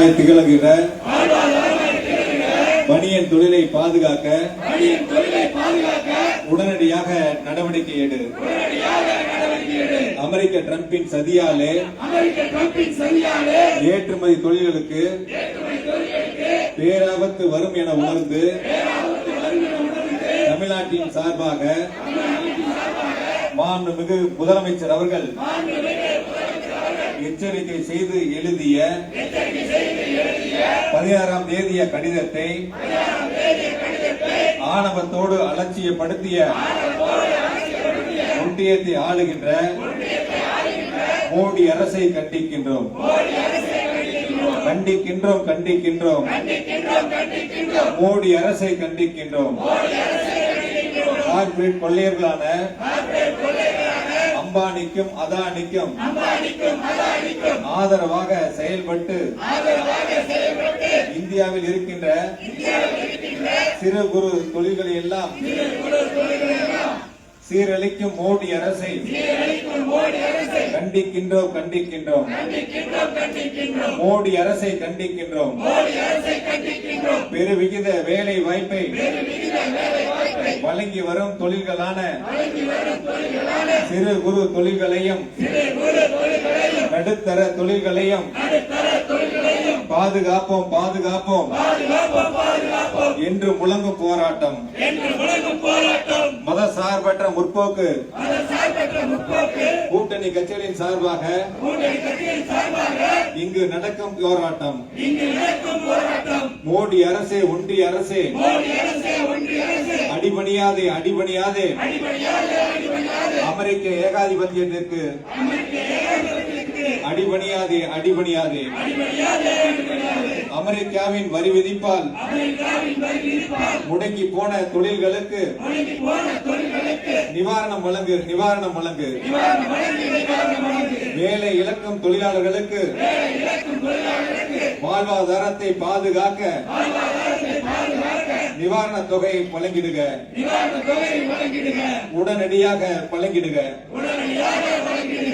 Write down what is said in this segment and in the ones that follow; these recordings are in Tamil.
வாழ்வாதாரமாய் திகழ்கிற பனியன் தொழிலை பாதுகாக்க உடனடியாக நடவடிக்கை எடு. அமெரிக்க டிரம்பின் சதியாலே ஏற்றுமதி தொழில்களுக்கு பேராபத்து வரும் என உணர்ந்து தமிழ்நாட்டின் சார்பாக மாண்புமிகு முதலமைச்சர் அவர்கள் எச்சரிக்கை செய்து எழுதிய பதினாறாம் தேதிய கடிதத்தை ஆணவத்தோடு அலட்சியப்படுத்திய ஒன்றியத்தை ஆளுகின்ற மோடி அரசை கண்டிக்கின்றோம். கண்டிக்கின்றோம் கண்டிக்கின்றோம். மோடி அரசை கண்டிக்கின்றோம். கார்ப்பரேட் கொள்ளையர்களான அம்பானிக்கும் அதானிக்கும் ஆதரவாக செயல்பட்டு இந்தியாவில் இருக்கின்ற சிறு குறு தொழில்களை எல்லாம் சீரழிக்கும் மோடி அரசை கண்டிக்கின்றோம் கண்டிக்கின்றோம். மோடி அரசை கண்டிக்கின்றோம். பெருவிகித வேலை வாய்ப்பை வழங்கி வரும் தொழில்களான சிறு குறு தொழில்களையும் நடுத்தர தொழில்களையும் பாதுகாப்போம் பாதுகாப்போம். என்று முழங்கும் போராட்டம். மத சார்பற்ற முற்போக்கு. கூட்டணி கட்சிகளின் சார்பாக இங்கு நடக்கும் போராட்டம். மோடி அரசே ஒன்றிய அரசே. அடிபணியாதே அடிபணியாதே. அமெரிக்க ஏகாதிபத்தியத்திற்கு அடிபணியாதே அடிபணியாதே. அமெரிக்காவின் வரி விதிப்பால் முடங்கி போன தொழில்களுக்கு நிவாரணம் வழங்கு நிவாரணம் வழங்கு. வேலை இழக்கும் தொழிலாளர்களுக்கு வாழ்வாதாரத்தை பாதுகாக்க நிவாரண தொகை வழங்கிடுக. உடனடியாக வழங்கிடுக.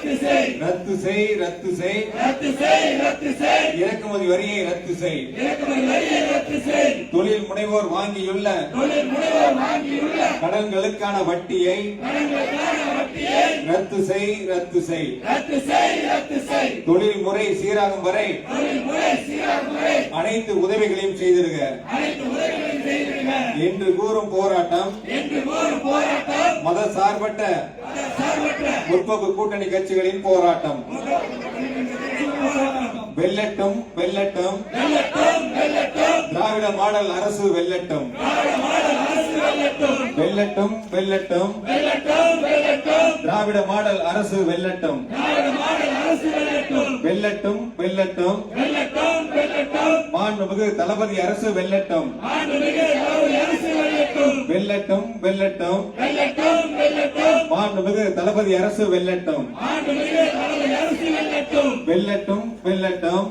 ரத்து செய். ரத்து செய் இறக்குமதி வரியை ரத்து செய். தொழில் முனைவோர் வாங்கியுள்ள கடன்களுக்கான வட்டியை ரத்து செய் ரத்து செய். தொழில் முறை சீராகும் வரை அனைத்து உதவிகளையும் செய்திருக என்று கூறும் போராட்டம் மத சார்பற்ற முற்போக்கு கூட்டணி கட்சிகளின் போராட்டம். வெல்லட்டும் வெல்லட்டும். திராவிட மாடல் அரசு வெல்லட்டும். வெல்லட்டும். வெல்லட்டும் திராவிட மாடல் அரசு வெல்லட்டும் வெல்லட்டும். வெல்லட்டும் மாண்புமிகு தளபதி அரசு வெல்லட்டும். வெல்லட்டும். வெல்லட்டும் மாண்புமிகு தளபதி அரசு வெல்லட்டும். வெல்லட்டும். வெல்லட்டும்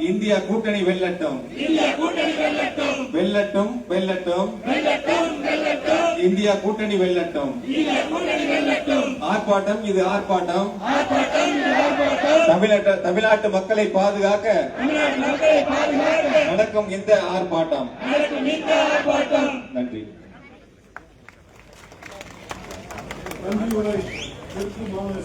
இந்தியா கூட்டணி வெல்லட்டும். வெல்லட்டும். வெல்லட்டும் இந்தியா கூட்டணி வெல்லட்டும். ஆர்ப்பாட்டம் இது ஆர்ப்பாட்டம். தமிழ்நாட்டு தமிழ்நாட்டு மக்களை பாதுகாக்க நடக்கும் இந்த ஆர்ப்பாட்டம். நன்றி. நன்றி